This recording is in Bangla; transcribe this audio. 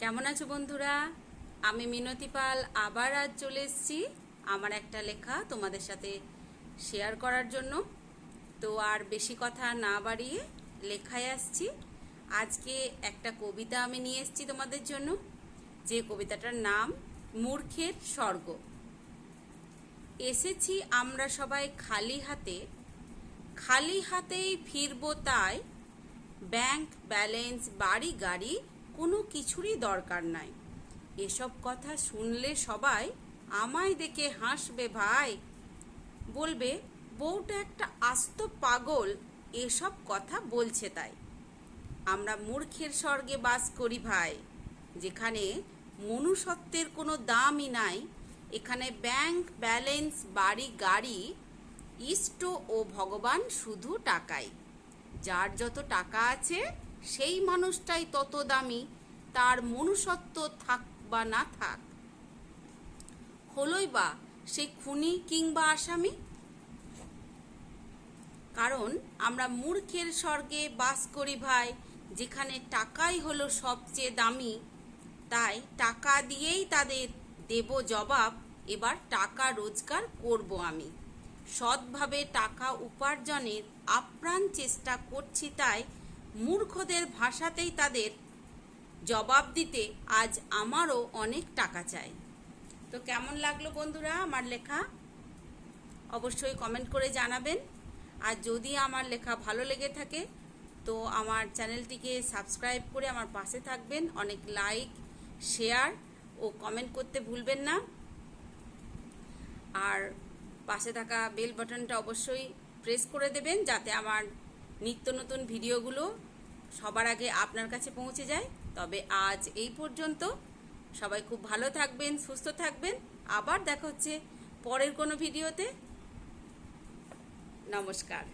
কেমন আছো বন্ধুরা? আমি মিনতি পাল, আবার আজ চলে এসেছি আমার একটা লেখা তোমাদের সাথে শেয়ার করার জন্য। তো আর বেশি কথা না বাড়িয়ে লেখায় আসছি। আজকে একটা কবিতা আমি নিয়ে এসেছি তোমাদের জন্য। যে কবিতাটার নাম, মূর্খের স্বর্গ। এসেছি আমরা সবাই খালি হাতে, খালি হাতেই ফিরবো তাই। ব্যাংক ব্যালেন্স, বাড়ি গাড়ি কোনো কিছুরই দরকার নাই। এসব কথা শুনলে সবাই, আমায় দেখে হাসবে ভাই। বলবে, বউটা একটা আস্ত পাগল, এসব কথা বলছে তাই। আমরা মূর্খের স্বর্গে বাস করি ভাই, যেখানে মনুষ্যত্বের কোনো দামই নাই। এখানে ব্যাংক, ব্যালেন্স, বাড়ি, গাড়ি, ইষ্ট ও ভগবান শুধু টাকাই। যার যত টাকা আছে সেই মানুষটাই তত দামি, তার মনুষ্যত্ব থাক বা না থাক। হলোই বা সে খুনি কিংবা আসামি? কারণ আমরা মূর্খের স্বর্গে বাস করি ভাই, যেখানে টাকাই হলো সবচেয়ে দামি। তাই টাকা দিয়েই তাদের দেব জবাব, এবার টাকা রোজগার করব আমি। সৎভাবে টাকা উপার্জনের আপ্রাণ চেষ্টা করছি তাই মূর্খদের ভাষাতেই তাদের জবাব দিতে আজ আমারও অনেক টাকা চাই। তো কেমন লাগল বন্ধুরা আমার লেখা? অবশ্যই কমেন্ট করে জানাবেন। আর যদি আমার লেখা ভালো লেগে থাকে, তো আমার চ্যানেলটিকে সাবস্ক্রাইব করে আমার পাশে থাকবেন। অনেক লাইক শেয়ার ও কমেন্ট করতে ভুলবেন না। আর পাশে থাকা বেল বাটনটা অবশ্যই প্রেস করে দেবেন, যাতে আমার নিত্য নতুন ভিডিওগুলো সবার আগে আপনার কাছে পৌঁছে যায়। তবে আজ এই পর্যন্ত সবাই খুব ভালো থাকবেন, সুস্থ থাকবেন। আবার দেখা হচ্ছে পরের কোনো ভিডিওতে। নমস্কার।